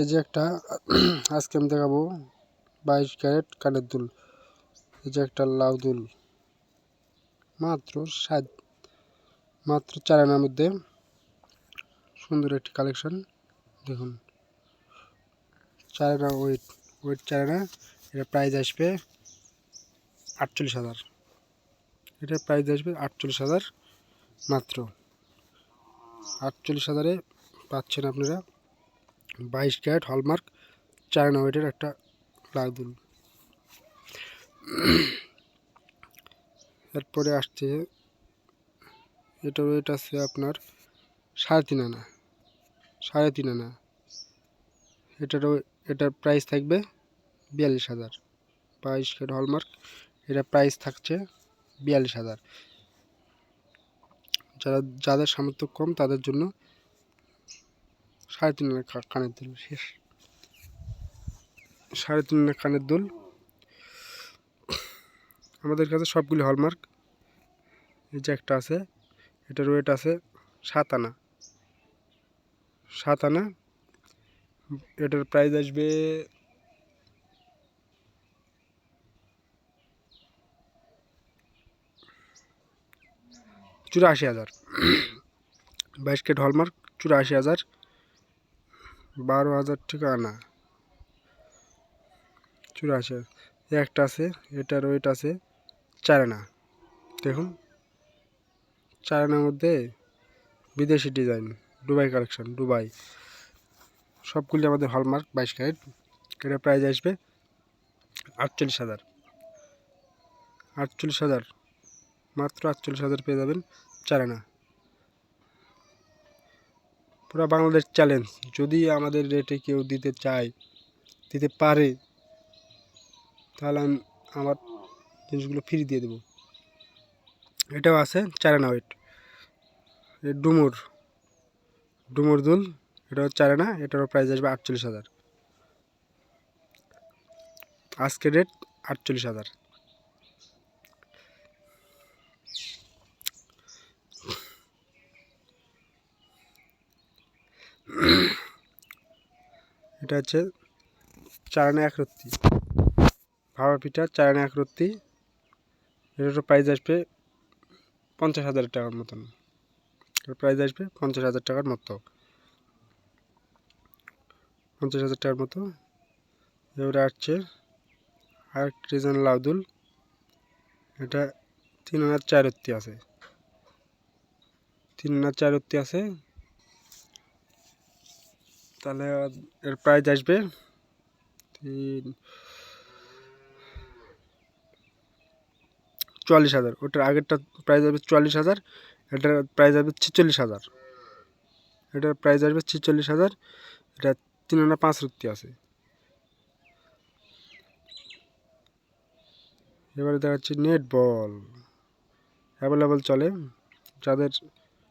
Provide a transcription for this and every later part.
এই যে একটা, আজকে আমি দেখাবো বাইশ ক্যারেট কানের দুল। এই যে একটা লাউ দুল। মাত্র সাত, মাত্র চার আনার মধ্যে সুন্দর একটি কালেকশন, দেখুন। চার আনা ওয়েট ওয়েট চার আনা, এটা প্রাইস আসবে আটচল্লিশ হাজার। এটা প্রাইস আসবে আটচল্লিশ হাজার মাত্র। আটচল্লিশ হাজারে পাচ্ছেন আপনারা। বাইশ ক্যারেট হলমার্ক চায়না ওয়েটের একটা লাউদুল এরপরে আসছে, এটা ওয়েট আছে আপনার সাড়ে তিন আনা, সাড়ে তিন আনা। এটারও এটার প্রাইস থাকবে বিয়াল্লিশ হাজার। বাইশ ক্যারেট হলমার্ক, এটা প্রাইস থাকছে বিয়াল্লিশ হাজার। যারা, যাদের সামর্থ্য কম, তাদের জন্য সাড়ে তিন আনা কানের দুল, শেষ। সাড়ে তিন কানের দুল। আমাদের কাছে সবগুলি হলমার্ক এই যে একটা আছে এটার ওয়েট আছে সাত আনা। সাত আনা। এটার প্রাইস আসবে চুরাশি হাজার। বাইশ কেট হলমার্ক চুরাশি হাজার। বারো হাজার টাকা আনা চুরাশি। একটা আছে, এটার ওয়েট আছে চার আনা। দেখুন, চার আনার মধ্যে বিদেশি ডিজাইন দুবাই কালেকশন দুবাই সবগুলি আমাদের হলমার্ক বাইশ ক্যারেট। এটা প্রাইস আসবে আটচল্লিশ হাজার। আটচল্লিশ হাজার, মাত্র আটচল্লিশ হাজার পেয়ে যাবেন চার আনা। পুরো বাংলাদেশ চ্যালেঞ্জ যদি আমাদের রেটে কেউ দিতে চায়, দিতে পারে, তাহলে আমি আমার জিনিসগুলো ফ্রি দিয়ে দেবো। এটাও আছে চারানা ওয়েট ডুমুর ডুমুর দুল, এটাও চারানা এটারও প্রাইস আসবে আটচল্লিশ হাজার। আজকের রেট আটচল্লিশ হাজার। এটা হচ্ছে চারানা এক রত্তি ভাবা পিঠা চারানা এক রত্তি এটারও প্রাইস আসবে পঞ্চাশ হাজার টাকার মতন। প্রাইস আসবে পঞ্চাশ হাজার টাকার মতো। পঞ্চাশ হাজার টাকার মতো। এবারে আসছে আর ডিজাইন লাউদুল। এটা তিন হাজার চারত্তি আছে। তিন হাজার চারত্তি আছে। তাহলে এর প্রাইস আসবে তিন চুয়াল্লিশ হাজার। ওটার আগেরটা প্রাইস আসবে চুয়াল্লিশ হাজার, এটার প্রাইস আসবে ছেচল্লিশ হাজার। এটার প্রাইস আসবে ছেচল্লিশ হাজার, এটা তিন আনা পাঁচ রুটি আছে। এবারে দেখাচ্ছি নেট বল অ্যাভেলেবল চলে। যাদের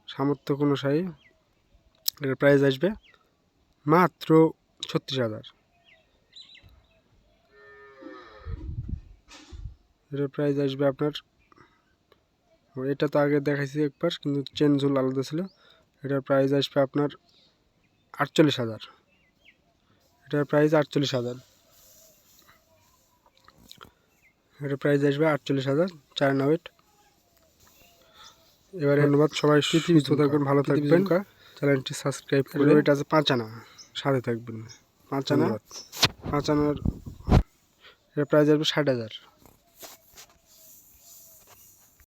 সামর্থ্য অনুসারী এটার প্রাইস আসবে। মাত্র ছত্রিশ হাজার। এটার প্রাইস আসবে আপনার এটা তো আগে দেখাইছি একবার কিন্তু চেন ঝুল আলাদা ছিল। এটার প্রাইস আসবে আপনার আটচল্লিশ হাজার। এটার প্রাইস আটচল্লিশ হাজার। এটার প্রাইস আসবে আটচল্লিশ হাজার চার ওয়েট এবারে ধন্যবাদ সবাই সুস্থ থাকবেন ভালো থাকবেন। চ্যানেলটি সাবস্ক্রাইব করে এটা আছে পাঁচ আনা। সাথে থাকবেন। পাঁচ আনা? পাঁচ আনার এর প্রাইস আসবে ষাট হাজার।